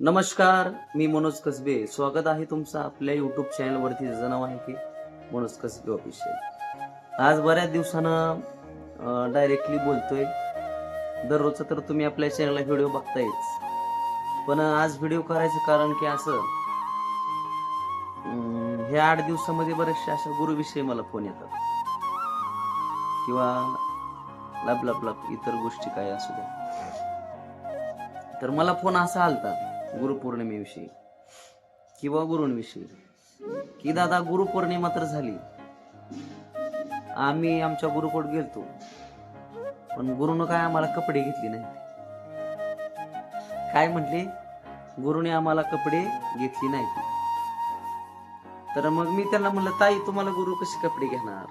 नमस्कार मी मनोज कसबे. स्वागत आहे तुमचं आपल्या युट्यूब चॅनलवरती त्याचं नाव आहे की मनोज कसबे ऑफिशियल आज बऱ्याच दिवसानं डायरेक्टली बोलतोय. दररोज तर तुम्ही आपल्या चॅनलला व्हिडिओ बघतायच. पण आज व्हिडिओ करायचं कारण की असं हे ह्या आठ दिवसामध्ये बरेचशा अशा गुरुविषयी मला फोन येतात. किंवा लब लब लब इतर गोष्टी काय असू द्या. तर मला फोन असा आलता गुरुपौर्णिमेविषयी किंवा गुरूंविषयी. की दादा गुरुपौर्णिमा तर झाली. आम्ही आमच्या गुरुकोट गेलतो. पण गुरुनं काय आम्हाला कपडे घेतले नाही काय म्हटले? गुरुने आम्हाला कपडे घेतली नाहीत. तर मग मी त्यांना म्हणलं ताई तुम्हाला गुरु कसे कपडे घेणार?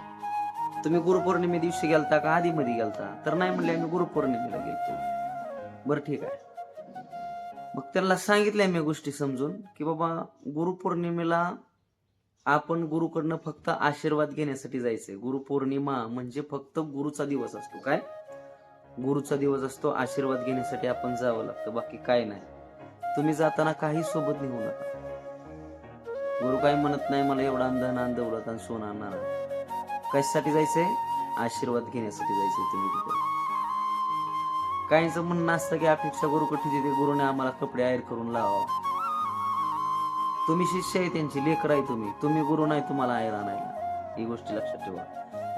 तुम्ही गुरुपौर्णिमे दिवशी गेलता का? आधी मध्ये गेलता? तर नाही म्हणले आम्ही गुरुपौर्णिमेला गेलतो. बरं ठीक आहे. मग त्यांना सांगितलंय मी गोष्टी समजून की बाबा गुरुपौर्णिमेला आपण गुरुकडनं फक्त आशीर्वाद घेण्यासाठी जायचंय. गुरुपौर्णिमा म्हणजे फक्त गुरुचा दिवस असतो. काय? गुरुचा दिवस असतो आशीर्वाद घेण्यासाठी आपण जावं लागतं. बाकी काय नाही. तुम्ही जाताना काही सोबत निघू नका. गुरु काय म्हणत नाही मला एवढा अंधन आणि दौलत आणि सोनं आणणार कशासाठी जायचंय? आशीर्वाद घेण्यासाठी जायचंय तुम्ही तिकडे. काहींचं म्हणणं असतं की अपेक्षा गुरु गुरुकडे तिथे गुरुने आम्हाला कपडे आयर करून लावा तुम्ही शिष्य आहे त्यांची लेकर आहे तुम्ही. तुम्ही गुरु नाही तुम्हाला आयर आणायला ही गोष्टी लक्षात ठेवा.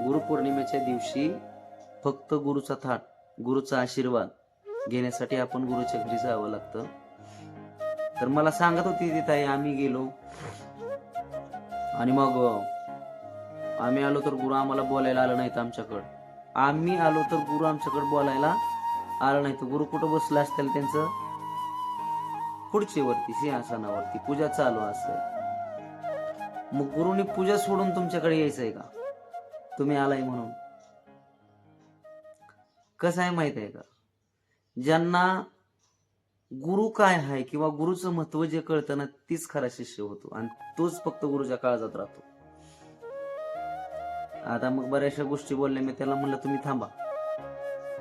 गुरुपौर्णिमेच्या दिवशी फक्त गुरुचा थाट गुरुचा आशीर्वाद घेण्यासाठी आपण गुरुच्या घरी जावं लागतं. तर मला सांगत होती ती ताई आम्ही गेलो. आणि मग आम्ही आलो तर गुरु आम्हाला बोलायला आलं नाहीत आमच्याकडं. आम्ही आलो तर गुरु आमच्याकडे बोलायला आलं नाही तर गुरु कुठं बसला असतील त्यांचं? खुर्चीवरती सिंहासनावरती पूजा चालू असेल. मग गुरुनी पूजा सोडून तुमच्याकडे यायचंय का? तुम्ही आलाय म्हणून. कसं आहे माहीत आहे का? ज्यांना गुरु काय आहे किंवा गुरुचं महत्त्व जे कळतं ना तीच खरा शिष्य होतो. आणि तोच फक्त गुरुच्या काळजात राहतो. आता मग बऱ्याचशा गोष्टी बोलल्या मी त्याला म्हणलं तुम्ही थांबा.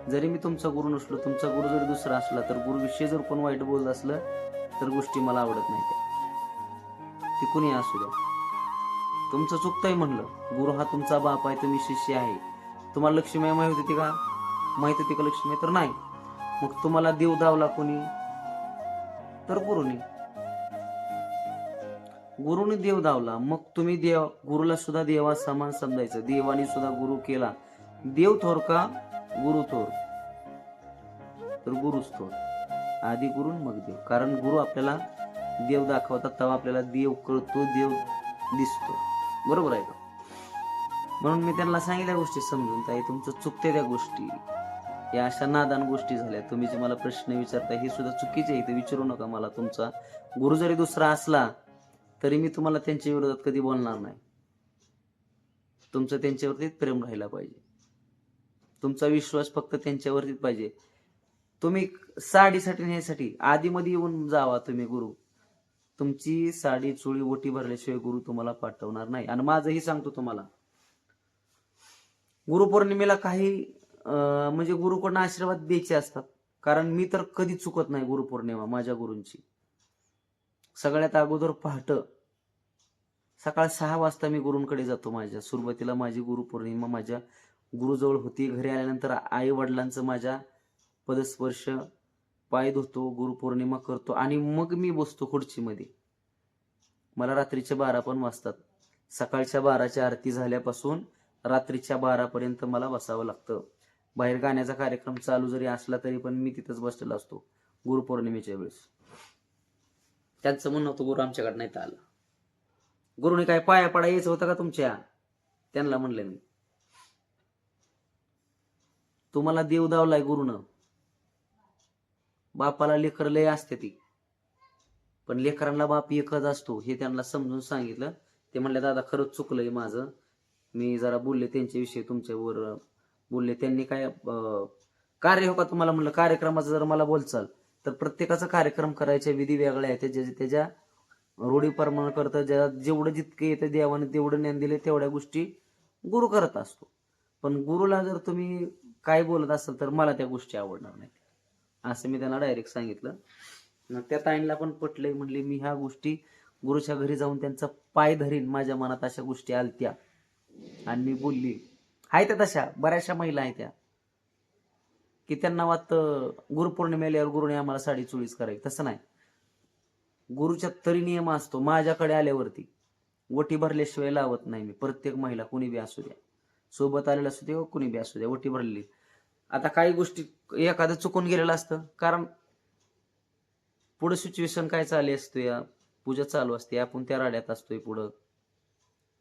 जरी मी तुमचा गुरु नसलो तुमचा गुरु जरी दुसरा असला तर गुरुविषयी जर कोण वाईट बोलत असलं तर गोष्टी मला आवडत नाही त्या ती कुणी असू द्या. तुमचं चुकतंय म्हणलं गुरु हा तुमचा बाप आहे तुम्ही शिष्य आहे. तुम्हाला लक्ष्मी माहिती होती का? माहीत होती का लक्ष्मी तर नाही. मग तुम्हाला देव दावला कोणी? तर गुरुनी. गुरुने देव दावला. मग तुम्ही देव गुरुला सुद्धा देवा समान समजायचं. देवाने सुद्धा गुरु केला. देव थोरका गुरु थोर. तर गुरुच थोर. आधी गुरु मग देव. कारण गुरु आपल्याला देव दाखवतात तेव्हा आपल्याला देव कळतो देव दिसतो. बरोबर आहे का? म्हणून मी त्यांना सांगितल्या गोष्टी समजून ताई तुमचं चुकते त्या गोष्टी. या अशा नादान गोष्टी झाल्या. तुम्ही जे मला प्रश्न विचारता हे सुद्धा चुकीचे आहे. ते विचारू नका मला. तुमचा गुरु जरी दुसरा असला तरी मी तुम्हाला त्यांच्या विरोधात कधी बोलणार नाही. तुमचं त्यांच्यावरतीच प्रेम राहिला पाहिजे. तुमचा विश्वास फक्त त्यांच्यावरतीच पाहिजे. तुम्ही साडीसाठी नेण्यासाठी आधीमध्ये येऊन जावा तुम्ही गुरु. तुमची साडी चोळी ओटी भरल्याशिवाय गुरु तुम्हाला पाठवणार नाही. आणि माझंही सांगतो तुम्हाला. गुरुपौर्णिमेला काही म्हणजे गुरुकडनं आशीर्वाद द्यायचे असतात. कारण मी तर कधी चुकत नाही गुरुपौर्णिमा माझ्या गुरूंची. सगळ्यात अगोदर पहाट. सकाळ सहा वाजता मी गुरूंकडे जातो माझ्या सुरुवातीला माझी गुरुपौर्णिमा माझ्या गुरुजवळ होती. घरी आल्यानंतर आई वडिलांचं माझ्या पदस्पर्श पाय धुतो गुरुपौर्णिमा करतो आणि मग मी बसतो खुर्चीमध्ये. मला रात्रीच्या बारा पण वाजतात. सकाळच्या बाराच्या आरती झाल्यापासून रात्रीच्या बारापर्यंत मला बसावं लागतं. बाहेर गाण्याचा कार्यक्रम चालू जरी असला तरी पण मी तिथंच बसलेला असतो गुरुपौर्णिमेच्या वेळेस. त्यांचं म्हणणं होतं गुरु आमच्याकडे नाही तर आला. गुरुने काय पाया पडा यायचं होतं का तुमच्या? त्यांना म्हणलं मी. तुम्हाला देव दावलाय गुरुनं. बापाला लेकर लय असते ती. पण लेकरांना बाप एकच असतो हे त्यांना समजून सांगितलं. ते म्हणले दादा खरंच चुकलंय माझं. मी जरा बोलले त्यांच्याविषयी तुमच्यावर. बोलले त्यांनी काय कार्य हो का तुम्हाला? म्हणलं कार्यक्रमाचं जर मला बोलचाल तर प्रत्येकाचा कार्यक्रम करायच्या विधी वेगळ्या आहेत. त्याच्या त्याच्या रूढी प्रमाण करतं ज्या जेवढं जितके येतं देवाने तेवढं ज्ञान दिले तेवढ्या गोष्टी गुरु करत असतो. पण गुरुला जर तुम्ही काय बोलत असेल तर मला त्या गोष्टी आवडणार नाहीत. असं मी त्यांना डायरेक्ट सांगितलं. त्या ताईंना पण पटलंय म्हणले मी ह्या गोष्टी गुरुच्या घरी जाऊन त्यांचा पाय धरीन माझ्या मनात अशा गोष्टी आलत्या. आणि मी बोलली आहे त्या तशा बऱ्याचशा महिला आहेत त्या. की त्यांना वाटतं गुरुपौर्णिमेला आल्यावर गुरुने आम्हाला साडी चोळीच करायची तसं नाही. गुरुच्या तरी नियम असतो माझ्याकडे आल्यावरती. वटी भरल्याशिवाय लावत नाही मी. प्रत्येक महिला कुणी बी असू द्या. सोबत आलेलं असू दे कुणी बी असू द्या ओटी भरलेली. आता काही गोष्टी एखादं चुकून गेलेलं असतं. कारण पुढे सिच्युएशन काय चालली असतो या पूजा चालू असते. आपण त्या राड्यात असतोय पुढं.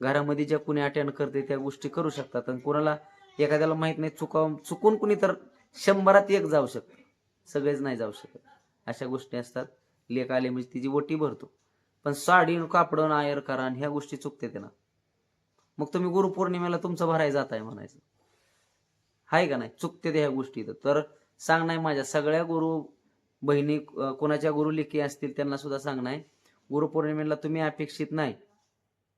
घरामध्ये ज्या कुणी अटेंड करते त्या गोष्टी करू शकतात. आणि कोणाला एखाद्याला माहीत नाही चुका चुकून कुणी तर शंभरात एक जाऊ शकतं. सगळेच नाही जाऊ शकत. अशा गोष्टी असतात. लेख आले म्हणजे तिची वटी भरतो. पण साडी कापडं आयर करा ह्या गोष्टी चुकते त्यांना. मग तुम्ही गुरुपौर्णिमेला तुमचं भराय जात आहे म्हणायचं. आहे का नाही? चुकते त्या ह्या गोष्टी तर सांग नाही माझ्या सगळ्या गुरु बहिणी कोणाच्या गुरु लेखी असतील त्यांना सुद्धा सांग नाही. गुरुपौर्णिमेला तुम्ही अपेक्षित नाही.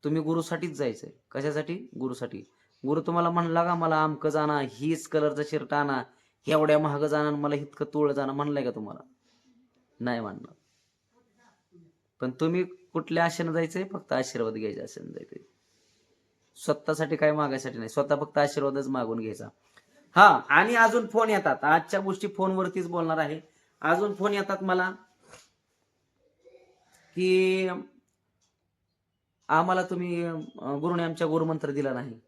तुम्ही गुरुसाठीच जायचंय. कशासाठी? गुरुसाठी. गुरु तुम्हाला म्हणला का मला आमकं जाणं हीच कलरचा शर्ट आणा एवढ्या महाग जाणं मला इतकं तोळ जाणं म्हणलंय का तुम्हाला? नाही म्हणणार. पण तुम्ही कुठल्या आशेनं जायचंय? फक्त आशीर्वाद घ्यायचा आशेनं जायचंय. स्वतःसाठी काय मागायसाठी नाही. स्वतः फक्त आशीर्वादच मागून घ्यायचा. हा आणि अजून फोन येतात. आजच्या गोष्टी फोनवरतीच बोलणार आहे. अजून फोन येतात मला. की आम्हाला तुम्ही गुरुने आमच्या गुरुमंत्र दिला नाही.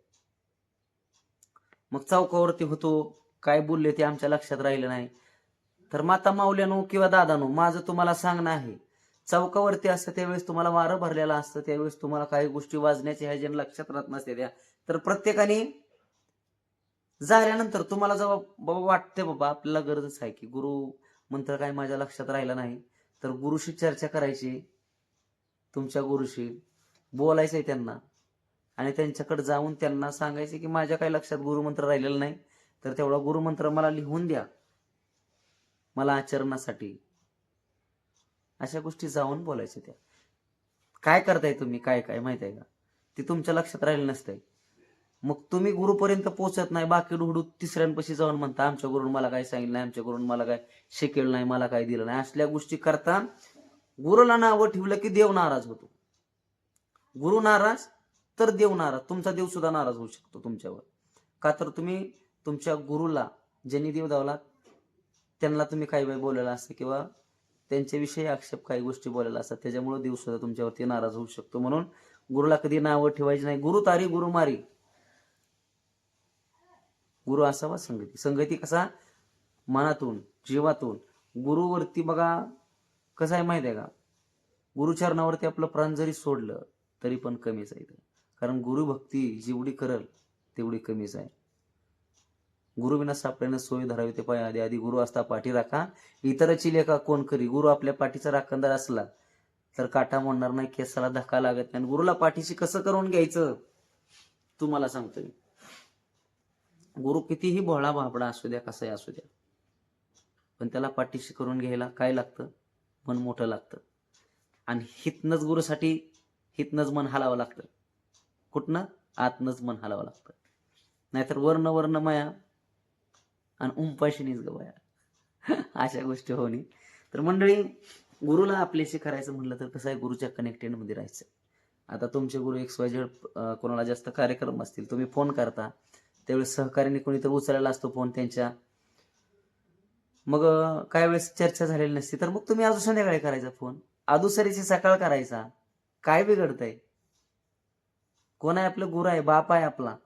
मग चौकावरती होतो. काय बोलले ते आमच्या लक्षात राहिलं नाही. तर माता माऊल्यानो किंवा दादानो माझं तुम्हाला सांगणं आहे. चौकावरती असतं त्यावेळेस तुम्हाला वारं भरलेलं असतं त्यावेळेस तुम्हाला काही गोष्टी वाजण्याच्या ह्या ज्यांना लक्षात राहत नसते त्या. तर प्रत्येकाने झाल्यानंतर तुम्हाला जेव्हा बाबा वाटते बाबा आपल्याला गरजच आहे की गुरु मंत्र काय माझ्या लक्षात राहिला नाही तर गुरुशी चर्चा करायची तुमच्या गुरुशी बोलायचंय त्यांना आणि त्यांच्याकडे जाऊन त्यांना सांगायचं की माझ्या काही लक्षात गुरुमंत्र राहिलेलं नाही तर तेवढा गुरुमंत्र मला लिहून द्या मला आचरणासाठी. अशा गोष्टी जाऊन बोलायच्या त्या. काय करताय तुम्ही? काय काय माहीत आहे का? ते तुमच्या लक्षात राहिलं नसतंय. मग तुम्ही गुरुपर्यंत पोहोचत नाही बाकी ढुडू तिसऱ्यांपाशी जाऊन म्हणता आमच्या गुरुन मला काय सांगितलं नाही आमच्या गुरुन मला काय शिकेल नाही मला काय दिलं नाही. असल्या गोष्टी करता गुरुला नावं ठेवलं की देव नाराज होतो. गुरु नाराज तर देव नाराज तुमचा देव सुद्धा नाराज होऊ शकतो तुमच्यावर. का तर तुम्ही तुमच्या गुरुला ज्यांनी देव दावला त्यांना तुम्ही काही वेळ बोलायला असतं किंवा त्यांच्याविषयी आक्षेप काही गोष्टी बोलायला असतात. त्याच्यामुळे देव सुद्धा तुमच्यावरती नाराज होऊ शकतो. म्हणून गुरुला कधी नावं ठेवायची नाही. गुरु तारी गुरु मारी. गुरु असावा संगती. संगती कसा? मनातून जीवातून. गुरुवरती बघा कसं आहे माहिती आहे का? गुरुचरणावरती आपलं प्राण जरी सोडलं तरी पण कमीच आहे कारण गुरुभक्ती जेवढी करल तेवढी कमीच आहे. गुरुविना सापड्यानं सोय धरावी ते पाय आधी आधी गुरु असता पाठी राखा. इतरची लेखा कोण करी? गुरु आपल्या पाठीचा राखणदार असला तर काटा मोडणार नाही केसाला धक्का लागत नाही. गुरुला पाठीशी कसं करून घ्यायचं? तुम्हाला सांगतो मी. गुरु कितीही भोळा भाबडा असू द्या कसाही असू द्या पण त्याला पाठीशी करून घ्यायला काय लागतं? मन मोठं लागतं. आणि हितनच गुरुसाठी हितनच मन हलावं लागतं. कुठनं? आतनच मन हलावं लागतं. नाहीतर वर्ण वर्ण माया आणि उंपाशीनीच गवाया अशा गोष्टी होणे तर मंडळी गुरुला आपल्याशी करायचं म्हणलं तर कसं आहे? गुरुच्या कनेक्टेडमध्ये राहायचं. आता तुमचे गुरु एक्स वाय झेड कोणाला जास्त कार्यक्रम असतील तुम्ही फोन करता. त्यावेळेस सहकार्याने कोणीतरी उचलायला असतो फोन त्यांच्या. मग काय वेळेस चर्चा झालेली नसती तर मग तुम्ही अजून संध्याकाळी करायचा फोन अदुसरीची सकाळ करायचा. काय बिघडतंय? कोण आहे आपलं गुरु आहे? बाप आहे आपला.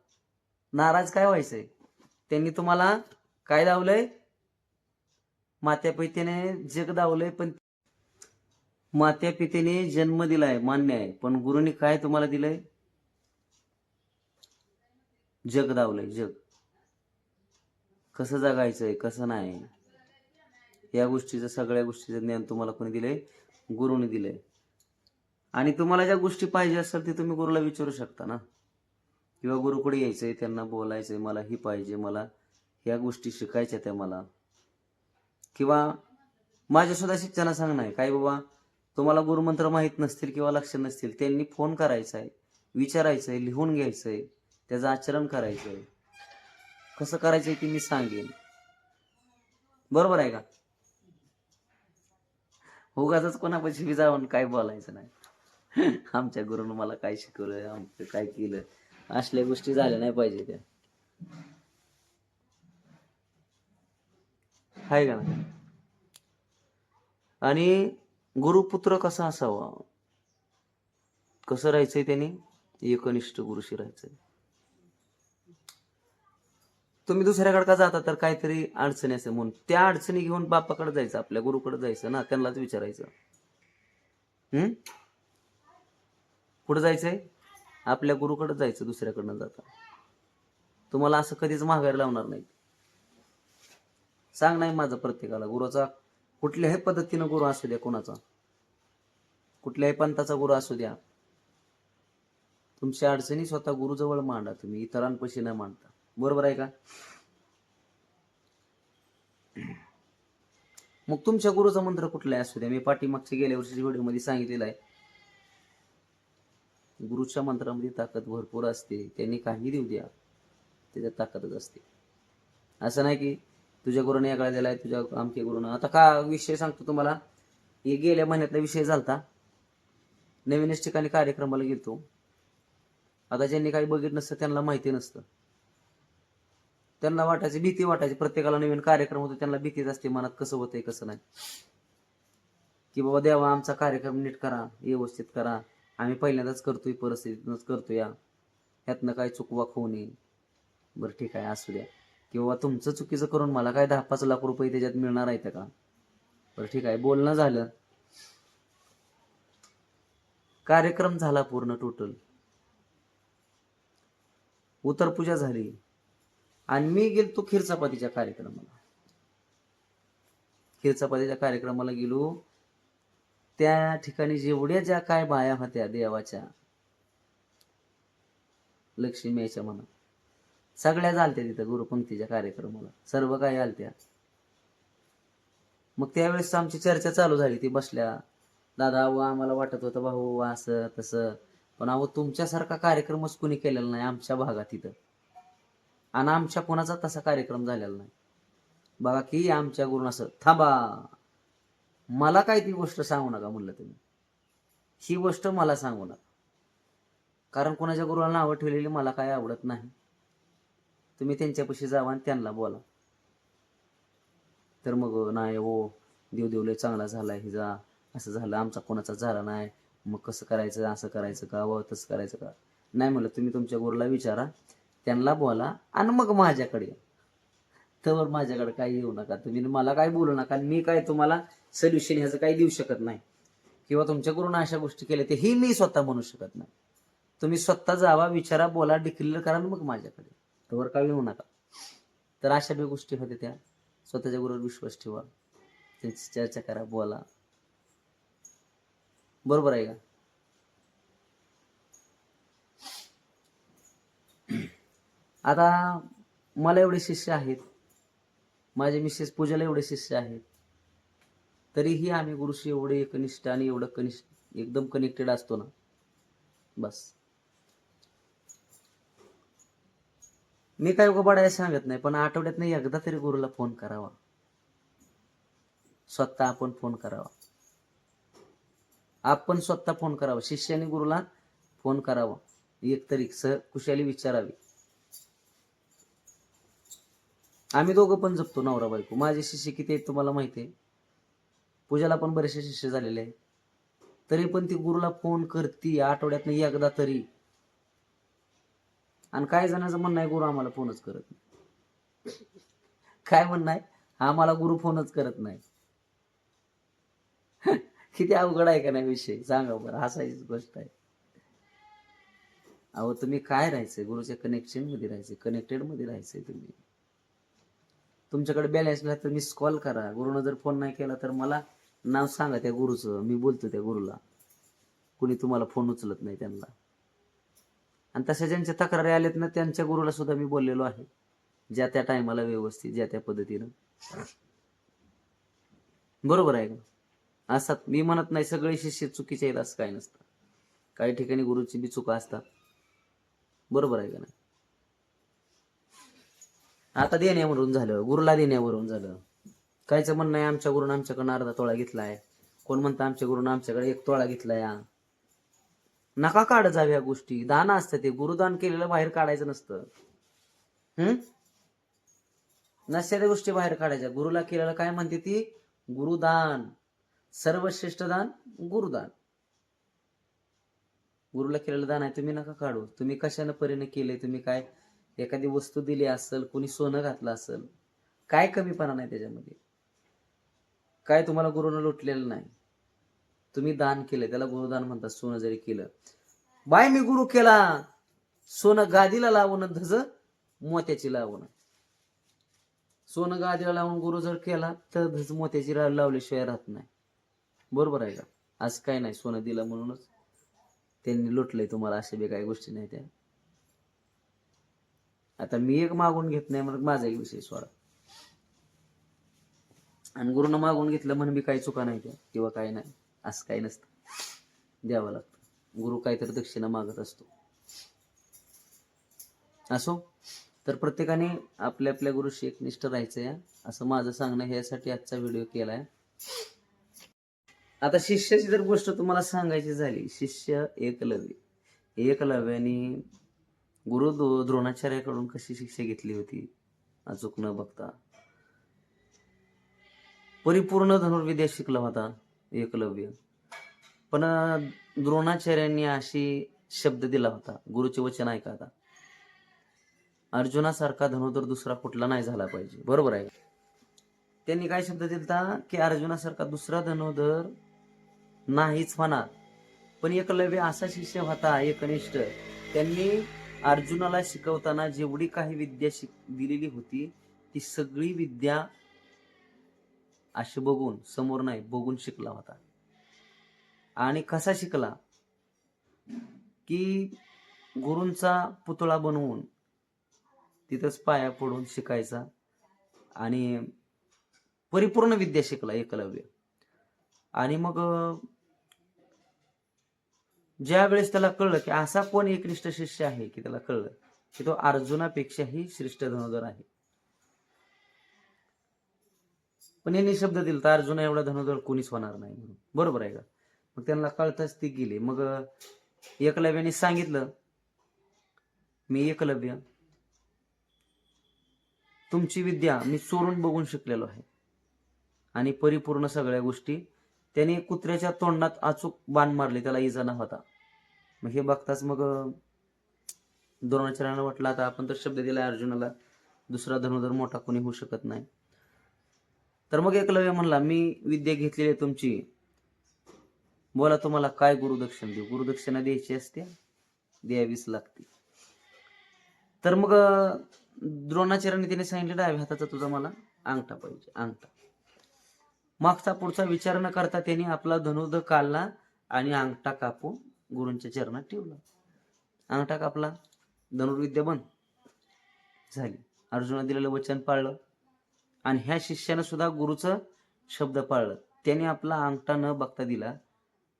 नाराज काय व्हायचंय? त्यांनी तुम्हाला काय दावलंय मात्या पित्याने जग दावलंय पण मात्या पित्याने जन्म दिलाय मान्य आहे. पण गुरुनी काय तुम्हाला दिलंय? जग दावलंय जग. कसं जगायचंय कसं नाही? या गोष्टीचं सगळ्या गोष्टीचं ज्ञान तुम्हाला कोणी दिलंय? गुरुने दिलंय. आणि तुम्हाला ज्या गोष्टी पाहिजे असेल ते तुम्ही गुरुला विचारू शकता ना? किंवा गुरुकडे यायचंय त्यांना बोलायचंय मला ही पाहिजे मला ह्या गोष्टी शिकायच्या त्या मला. किंवा माझ्या सुद्धा शिक्षणा सांगणं आहे काय बाबा तुम्हाला गुरुमंत्र माहीत नसतील किंवा लक्ष नसतील त्यांनी फोन करायचा आहे विचारायचंय लिहून घ्यायचंय त्याचं आचरण करायचंय. कसं करायचंय ते मी सांगेन. बरोबर आहे का? उगाच कोणापाशी मी जाऊन काय बोलायचं नाही. आमच्या गुरुनं मला काय शिकवलं आमचं काय केलं असल्या गोष्टी झाल्या नाही पाहिजे त्या. हाय का ना आणि गुरुपुत्र कसा असावा? कसं राहायचंय त्यांनी? एकनिष्ठ गुरुशी राहायचंय. तुम्ही दुसऱ्याकडे का जाता? तर काहीतरी अडचणी असेल म्हणून. त्या अडचणी घेऊन बापाकडे जायचं आपल्या गुरुकडे जायचं ना त्यांनाच विचारायचं. हम्म कुठं जायचंय? आपल्या गुरुकडे जायचं दुसऱ्याकडनं जाता. तुम्हाला असं कधीच माघारी लावणार नाही सांग नाही माझं प्रत्येकाला गुरुचा. कुठल्याही पद्धतीनं गुरु असू द्या कोणाचा. कुठल्याही पंथाचा गुरु असू द्या. तुमच्या अडचणी स्वतः गुरुजवळ मांडा तुम्ही इतरांपाशी न मांडता. बरोबर आहे का? मग तुमच्या गुरुचा मंत्र कुठला असू द्या. मी पाठीमागच्या गेल्या वर्षी व्हिडिओमध्ये सांगितलेलं आहे. गुरुच्या मंत्रामध्ये ताकद भरपूर असते. त्यांनी काही देऊ द्या. त्याच्यात ताकदच असते. असं नाही की तुझ्या गुरुने याकडे दिलाय तुझ्या आमच्या गुरुनं. आता का विषय सांगतो तुम्हाला? हे गेल्या महिन्यातला विषय झालता. नवीनच ठिकाणी कार्यक्रमाला गेलतो. आता ज्यांनी काही बघितलं नसतं त्यांना माहिती नसतं. त्यांना वाटायची भीती वाटायची. प्रत्येकाला नवीन कार्यक्रम होतो त्यांना भीतीच असते मनात कसं होतंय कसं नाही. की बाबा देवा आमचा कार्यक्रम नीट करा व्यवस्थित करा. आम्ही पहिल्यांदाच करतोय परिस्थितीतूनच करतो या ह्यातनं काही चुकवा खाऊ नये. बरं ठीक आहे असू द्या. किंवा तुमचं चुकीचं करून मला काय दहा पाच लाख रुपये त्याच्यात मिळणार आहेत का? बरं ठीक आहे. बोलणं झालं. कार्यक्रम झाला पूर्ण टोटल उतरपूजा झाली. आणि मी गेलो तो खीरचपातीच्या कार्यक्रमाला. खीरचपातीच्या कार्यक्रमाला गेलो. त्या ठिकाणी जेवढ्या ज्या काय बाया होत्या देवाच्या लक्ष्मी याच्या म्हणा सगळ्या आलत्या तिथं गुरुपंक्तीच्या कार्यक्रमाला. सर्व काही आलत्या. मग त्यावेळेस आमची चर्चा चालू झाली ती बसल्या. दादा अहो आम्हाला वाटत होतं भाऊ असं तसं. पण अहो तुमच्यासारखा कार्यक्रमच कुणी केलेला नाही आमच्या भागात तिथं आणि आमच्या कोणाचा तसा कार्यक्रम झालेला नाही. बघा की आमच्या गुरुन असं थांबा. मला काय ती गोष्ट सांगू नका म्हणलं तुम्ही ही गोष्ट मला सांगू नका. कारण कोणाच्या गुरुला नावं ठेवलेली मला काय आवडत नाही. तुम्ही त्यांच्यापाशी जावा आणि त्यांना बोला. तर मग नाही हो देव देवले चांगला झाला जा असं झालं आमचा कोणाचा झाला नाही. मग कसं करायचं असं करायचं का? व तसं करायचं का? नाही म्हणलं तुम्ही तुमच्या गुरुला विचारा. त्यांना बोला आणि मग माझ्याकडे तर माझ्याकडे काही येऊ नका. तुम्ही मला काय बोलू नका आणि मी काय तुम्हाला सोल्युशन ह्याचं काही देऊ शकत नाही. किंवा तुमच्या गुरुनं अशा गोष्टी केल्या ते ही मी स्वतः म्हणू शकत नाही. तुम्ही स्वतः जावा विचारा बोला डिक्लेअर करा मग माझ्याकडे तर काय होऊ नका. तर अशा बी गोष्टी होत्या त्या. स्वतःच्या गुरुवर विश्वास ठेवा. त्यांची चर्चा करा बोला. बरोबर आहे का? आता मला एवढे शिष्य आहेत. माझे मिसेस पूजाला एवढे शिष्य आहेत. तरीही आम्ही गुरुशी एवढे एकनिष्ठ आणि एवढं कनिष्ठ एकदम कनेक्टेड असतो ना. बस. मी काय उघडायला सांगत नाही पण आठवड्यात नाही एकदा तरी गुरुला फोन करावा. स्वतः आपण फोन करावा. आपण स्वतः फोन करावा. शिष्याने गुरुला फोन करावा. एक तरी सह कुशाली विचारावी. आम्ही दोघं पण जपतो नवरा बायको. माझे शिष्य किती आहेत तुम्हाला माहिती आहे? पूजाला पण बरेचसे शिष्य झालेले आहेत. तरी पण ती गुरुला फोन करते आठवड्यात एकदा तरी. आणि काही जणांचं म्हणणं आहे गुरु आम्हाला फोनच करत नाही. काय म्हणणं आहे? आम्हाला गुरु फोनच करत नाही. किती अवघड आहे का नाही विषय? सांगा बरं हसायची गोष्ट आहे. अहो तुम्ही काय राहायचंय? गुरुच्या कनेक्शनमध्ये राहायचंय कनेक्टेडमध्ये राहायचंय तुम्ही. तुमच्याकडे बॅलन्स नाही तर मिस कॉल करा. गुरुनं जर फोन नाही केला तर मला नाव सांगा त्या गुरुचं. मी बोलतो त्या गुरुला. कुणी तुम्हाला फोन उचलत नाही त्यांना. आणि तशा ज्यांच्या तक्रारी आल्यात ना त्यांच्या गुरुला सुद्धा मी बोललेलो आहे. ज्या त्या टायमाला व्यवस्थित ज्या त्या पद्धतीनं. बरोबर आहे का? असतात मी म्हणत नाही सगळे शिष्य चुकीचे आहेत असं काही नसतं. काही ठिकाणी गुरुची बी चुका असतात. बरोबर आहे का नाही? आता देण्यावरून झालं गुरुला देण्यावरून झालं. कायचं म्हणणं आहे आमच्या गुरुनं आमच्याकडनं अर्धा तोळा घेतलाय. कोण म्हणतं आमच्या गुरुनं आमच्याकडे एक तोळा घेतला या नका काढ जाव्या या गोष्टी. दान असतं ते. गुरुदान केलेलं बाहेर काढायचं नसतं. हम्म नसत्या गोष्टी बाहेर काढायच्या. गुरुला केलेलं काय म्हणते ती? गुरुदान. सर्वश्रेष्ठ दान गुरुदान. गुरुला केलेलं दान आहे. तुम्ही नका काढू. तुम्ही कशानं परीने केले तुम्ही काय एखादी वस्तू दिली असेल कोणी सोनं घातलं असेल काय कमीपणा नाही त्याच्यामध्ये. काय तुम्हाला गुरुनं लुटलेलं नाही. तुम्ही दान केलं त्याला गुरुदान म्हणतात सोनं जरी केलं. बाय मी गुरु केला. सोनं गादीला लावून धज मोत्याची लावून. सोनं गादीला लावून गुरु जर केला तर धज मोत्याची लावल्याशिवाय राहत नाही. बरोबर आहे का? असं काय नाही सोनं दिलं म्हणूनच. त्यांनी लुटलंय तुम्हाला अशा बी काही गोष्टी नाही त्या. आता मी एक मागून घेत नाही मग माझा एक विषय सोडा. आणि गुरुनं मागून घेतलं म्हणून मी काही चुका नाही त्या किंवा काही नाही. असं काही नसतं. द्यावं लागतं. गुरु काहीतरी दक्षिणा मागत असतो. असो? तर प्रत्येकाने आपल्या आपल्या गुरुशी एकनिष्ठ राहायचं या असं माझं सांगणं ह्यासाठी आजचा व्हिडिओ केलाय. आता शिष्याची जर गोष्ट तुम्हाला सांगायची झाली शिष्य एकलव्य एकलव्याने गुरु द्रोणाचार्याकडून कशी शिक्षा घेतली होती अचूक न बघता? परिपूर्ण धनुर्विद्या शिकला होता. एकलव्य. पण द्रोणाचार्यांनी अशी शब्द दिला होता. गुरुचे वचन ऐका आता. अर्जुनासारखा धनुधर दुसरा कुठला नाही झाला पाहिजे. बरोबर आहे. त्यांनी काय शब्द दिलता की अर्जुनासारखा दुसरा धनुधर नाहीच होणार. पण एकलव्य असा शिष्य होता एकनिष्ठ. त्यांनी अर्जुनाला शिकवताना जेवढी काही विद्या शिक दिलेली होती ती सगळी विद्या अशी बघून समोर नाही बघून शिकला होता. आणि कसा शिकला? की गुरूंचा पुतळा बनवून तिथंच पाया पडून शिकायचा आणि परिपूर्ण विद्या शिकला एकलव्य. आणि मग ज्या वेळेस त्याला कळलं की असा कोण एकनिष्ठ शिष्य आहे की त्याला कळलं की तो अर्जुनापेक्षाही श्रेष्ठ धनुधर आहे. पण यांनी शब्द दिला तर अर्जुना एवढा धनुधर कोणीच होणार नाही म्हणून. बरोबर आहे का? मग त्यांना कळताच ती गेली. मग एकलव्याने सांगितलं मी एकलव्य. तुमची विद्या मी चोरून बघून शिकलेलो आहे. आणि परिपूर्ण सगळ्या गोष्टी त्याने कुत्र्याच्या तोंडात अचूक बाण मारले. त्याला इजा न होता. मग हे बघताच मग द्रोणाचार्यानं वाटलं आता आपण तर शब्द दिला अर्जुनाला. दुसरा धनुधर मोठा कोणी होऊ शकत नाही. तर मग एकलव्य म्हणला मी विद्या घेतलेली आहे तुमची. बोला तुम्हाला काय गुरुदक्षिणा देऊ? गुरुदक्षिणा द्यायची असते द्यावीच लागते. तर मग द्रोणाचार्याने त्याने सांगितलं डाव्या हाताचा तुझा मला अंगठा पाहिजे अंगठा. मागचा पुढचा विचार न करता त्याने आपला धनुर्ध काढला आणि अंगठा कापून गुरूंच्या चरणात ठेवला. अंगठा कापला धनुर्विद्या बंद झाली. अर्जुना दिलेलं वचन पाळलं. आणि ह्या शिष्यानं सुद्धा गुरुचं शब्द पाळलं. त्याने आपला अंगठा न बघता दिला.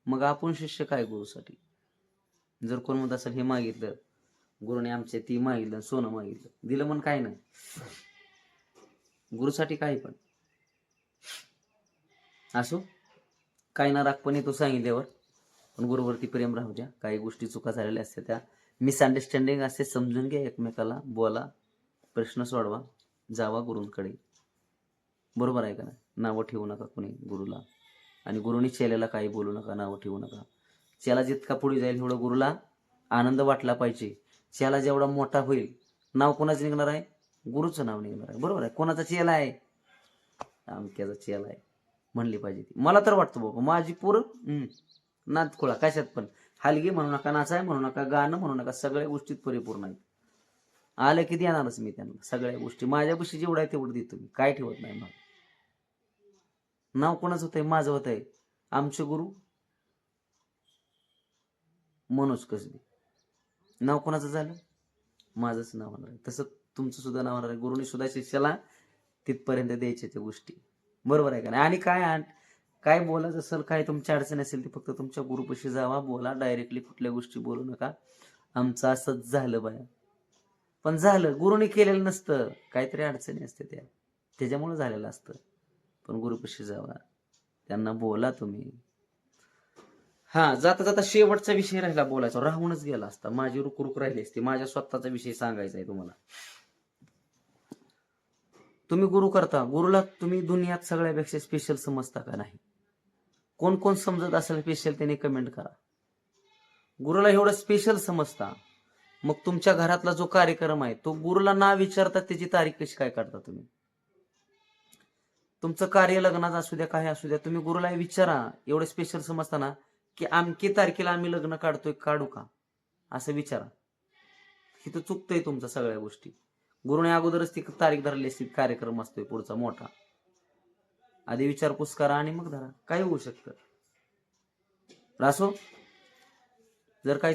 मग आपण शिष्य काय गुरुसाठी? जर कोण म्हणत असेल हे मागितलं. गुरुने आमचे ती मागितलं सोनं मागितलं. दिलं म्हण काय नाही. गुरुसाठी काही पण. असो काही ना रागपणे तो सांगितल्यावर. पण गुरुवरती प्रेम राहू द्या. काही गोष्टी चुका झालेल्या असतात त्या. मिसअंडरस्टँडिंग असते समजून घ्या एकमेकाला. बोला. प्रश्न सोडवा. जावा गुरूंकडे. बरोबर आहे का नाही? नावं ठेवू नका कोणी गुरुला. आणि गुरुनी चेल्याला काही बोलू नका नावं ठेवू नका. चेला जितका पुढे जाईल एवढं गुरुला आनंद वाटला पाहिजे. चेला जेवढा मोठा होईल नाव कोणाचं निघणार आहे? गुरुचं नाव निघणार आहे. बरोबर आहे? कोणाचा चेला आहे? अमक्याचा चेला आहे. म्हणली पाहिजे ती. मला तर वाटतं बाबा माझी पूर नात खोळा कशात पण. हलगी म्हणू नका नाचाय म्हणू नका गाणं म्हणू नका सगळ्या गोष्टीत परिपूर्ण आहेत. आलं की देणारच मी त्यांना सगळ्या गोष्टी. माझ्यापाशी जेवढं आहे तेवढं देतो मी. काय ठेवत नाही मग नाव कोणाचं होतंय? माझं होत आहे आमचे गुरु मनोज कसबी. नाव कोणाचं झालं? माझंच नाव होणार आहे. तसं तुमचं सुद्धा नाव होणार आहे. गुरुनी सुद्धा शिष्याला तिथपर्यंत द्यायच्या त्या गोष्टी. बरोबर आहे का नाही? आणि काय काय बोलायचं असेल काय तुमची अडचण असेल ती फक्त तुमच्या गुरुपाशी जावा. बोला. डायरेक्टली कुठल्या गोष्टी बोलू नका. आमचं असंच झालं बाया. पण झालं. गुरुने केलेलं नसतं. काहीतरी अडचणी असते त्या. त्याच्यामुळे झालेलं असतं. पण गुरुपशी जावा. त्यांना बोला तुम्ही. हा जाता जाता शेवटचा विषय राहिला बोलायचा. राहूनच गेला असता. माझी रुकरुक राहिली असती. माझ्या स्वतःचा विषय सांगायचा आहे तुम्हाला. तुम्ही गुरु करता. गुरुला तुम्ही दुनियात सगळ्यापेक्षा स्पेशल समजता का नाही? कोण कोण समजत असेल स्पेशल त्याने कमेंट करा. गुरुला एवढं स्पेशल समजता. मग तुमच्या घरातला जो कार्यक्रम आहे तो गुरुला ना विचारता त्याची तारीख कशी काय काढता तुम्ही? तुमचं कार्य लग्नाचं असू द्या काय असू द्या तुम्ही गुरुला विचारा. एवढं स्पेशल समजताना की आमकी तारखेला आम्ही लग्न काढतोय काढू का? असं विचारा. इथं चुकतंय तुमचं सगळ्या गोष्टी. गुरुने अगोदरच ती तारीख धरली असती कार्यक्रम असतोय पुढचा मोठा. आधी विचारपूस करा आणि मग धरा. काय होऊ शकतं. रासो जर काही